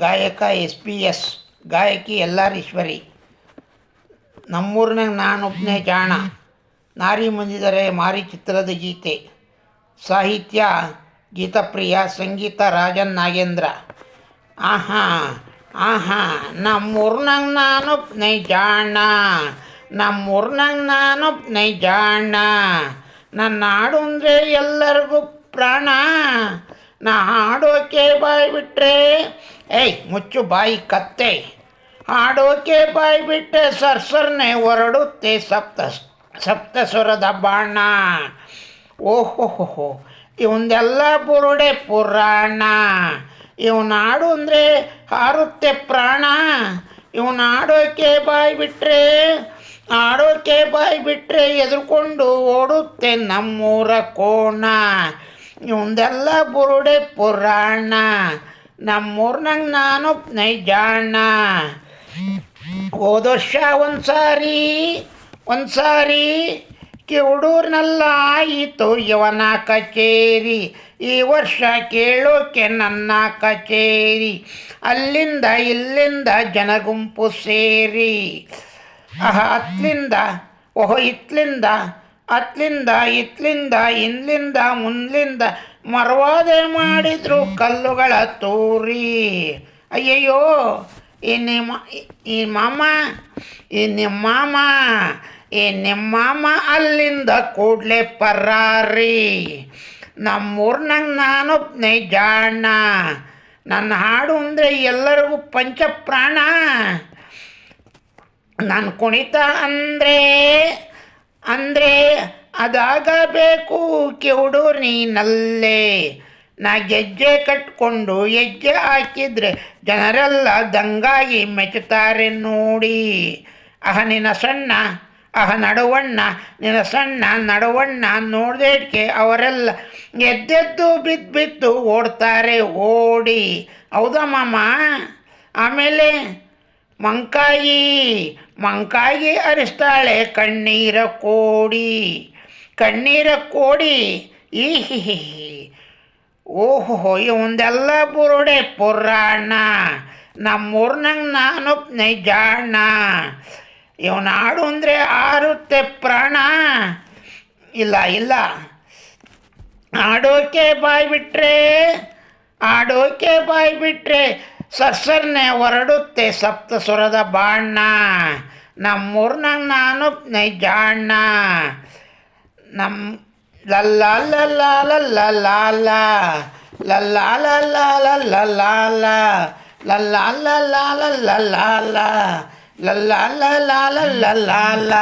ಗಾಯಕ, S P S, ಗಾಯಕಿ ಎಲ್ಲಾರೀಶ್ವರಿ. ನಮ್ಮೂರಿನಾಗ ನಾನೊಬ್ಬನೇ ಜಾಣ. ನಾರಿ ಮುಂದಿದರೆ ಮಾರಿ ಚಿತ್ರದ ಗೀತೆ. ಸಾಹಿತ್ಯ, ಗೀತಪ್ರಿಯ, ಸಂಗೀತ ರಾಜನ್ ನಾಗೇಂದ್ರ. ಆಹಾ ಆಹಾ, ನಮ್ಮೂರ್ನಾಗ ನಾನೊಬ್ಬನೇ ಜಾಣ. ನಮ್ಮೂರ್ನಾಗ ನಾನೊಬ್ಬನೇ ಜಾಣ. ನನ್ನ ಹಾಡು ಅಂದರೆ ಎಲ್ಲರಿಗೂ ಪ್ರಾಣ. ನಾ ಹಾಡೋಕೆ ಬಾಯಿ ಬಿಟ್ರೆ ಏಯ್, ಮುಚ್ಚು ಬಾಯಿ ಕತ್ತೆ. ಹಾಡೋಕೆ ಬಾಯಿ ಬಿಟ್ಟೆ ಸರ್ಸರ್ನೆ ಹೊರಡುತ್ತೆ ಸಪ್ತ ಸಪ್ತ ಸ್ವರದ ಬಾಣ. ಓಹೋ ಇವಂದೆಲ್ಲ ಬುರುಡೆ ಪುರಾಣ. ಇವನ ಹಾಡು ಅಂದರೆ ಹಾರುತ್ತೆ ಪ್ರಾಣ. ಇವನ ಹಾಡೋಕೆ ಬಾಯಿ ಬಿಟ್ಟರೆ ಆಡೋಕೆ ಬಾಯಿ ಬಿಟ್ಟರೆ ಎದುರುಕೊಂಡು ಓಡುತ್ತೆ ನಮ್ಮೂರ ಕೋಣ. ಇವಂದೆಲ್ಲ ಬುರುಡೆ ಪುರಾಣ. ನಮ್ಮೂರ್ನಂಗೆ ನಾನು ನೈಜಾಣ ಹೋದ ವರ್ಷ ಒಂದು ಸಾರಿ ಒಂದು ಕಿವುಡೂರಿನೆಲ್ಲ ಆಯಿತು ಇವನ ಕಚೇರಿ. ಈ ವರ್ಷ ಕೇಳೋಕೆ ನನ್ನ ಕಚೇರಿ. ಅಲ್ಲಿಂದ ಇಲ್ಲಿಂದ ಜನಗುಂಪು ಸೇರಿ. ಅಹ ಅತ್ಲಿಂದ, ಓಹೋ, ಇತ್ಲಿಂದ ಅತ್ಲಿಂದ, ಇತ್ಲಿಂದ, ಇಂದ್ಲಿಂದ, ಮುಂದ್ಲಿಂದ ಮರವಾದೆ ಮಾಡಿದ್ರು ಕಲ್ಲುಗಳ ತೋರಿ. ಅಯ್ಯಯ್ಯೋ, ಈ ನಿಮ್ಮ, ಈ ಮಾಮ, ಈ ನಿಮ್ಮ ಮಾಮ ಈ ನಿಮ್ಮ ಮಾಮ ಅಲ್ಲಿಂದ ಕೂಡ್ಲೆ ಪರಾರಿ. ನಮ್ಮೂರ್ನಾಗ ನಾನೊಬ್ಬನೇ ಜಾಣ ನನ್ನ ಹಾಡು ಅಂದರೆ ಎಲ್ಲರಿಗೂ ಪಂಚಪ್ರಾಣ. ನಾನು ಕುಣಿತ ಅಂದರೆ ಅಂದರೆ ಅದಾಗಬೇಕು ಕಿವುಡು ನೀನಲ್ಲೇ. ನಾ ಗೆಜ್ಜೆ ಕಟ್ಕೊಂಡು ಹೆಜ್ಜೆ ಹಾಕಿದ್ರೆ ಜನರೆಲ್ಲ ದಂಗಾಗಿ ಮೆಚ್ಚುತ್ತಾರೆ ನೋಡಿ. ಅಹ ನಿನ್ನ ಸಣ್ಣ, ಅಹ ನಡುವಣ್ಣ, ನಿನ್ನ ಸಣ್ಣ, ನಡುವಣ್ಣ ನೋಡ್ದೇಟ್ಕೆ ಅವರೆಲ್ಲ ಎದ್ದೆದ್ದು ಬಿದ್ದು ಬಿದ್ದು ಓಡ್ತಾರೆ ಓಡಿ. ಹೌದಾ ಮಾಮ? ಆಮೇಲೆ ಮಂಕಾಯಿ ಮಂಕಾಯಿ ಅರಿಸ್ತಾಳೆ ಕಣ್ಣೀರ ಕೋಡಿ ಕಣ್ಣೀರ ಕೋಡಿ, ಈ ಹಿ ಓಹೋ, ಇವಂದೆಲ್ಲ ಬುರುಡೆ ಪುರಾಣ. ನಮ್ಮೂರ್ನಂಗೆ ನಾನು ನೈಜಾಣ ಇವನ ಹಾಡು ಅಂದರೆ ಆರುತ್ತೆ ಪ್ರಾಣ. ಇಲ್ಲ ಇಲ್ಲ. ಆಡೋಕೆ ಬಾಯಿ ಬಿಟ್ರೆ ಆಡೋಕೆ ಬಾಯಿ ಬಿಟ್ರೆ ಸರ್ಸರ್ನೆ ಹೊರಡುತ್ತೆ ಸಪ್ತ ಸ್ವರದ ಬಾಣ್ಣ ನಮ್ಮೂರ್ನಾಗ ನಾನು ನೈಜಾಣ್ಣ. ನಮ್ಮ ಲಲ್ಲ ಲಲ್ಲ ಲಲ್ಲ ಲಾಲ ಲಲ್ಲ ಲಲ್ಲ ಲಲ್ಲ ಲಾಲ ಲಲ್ಲ ಲಲ್ಲ ಲಲ್ಲ ಲಾಲ ಲಲ್ಲ ಲಲ್ಲ ಲಲ್ಲ ಲಾಲ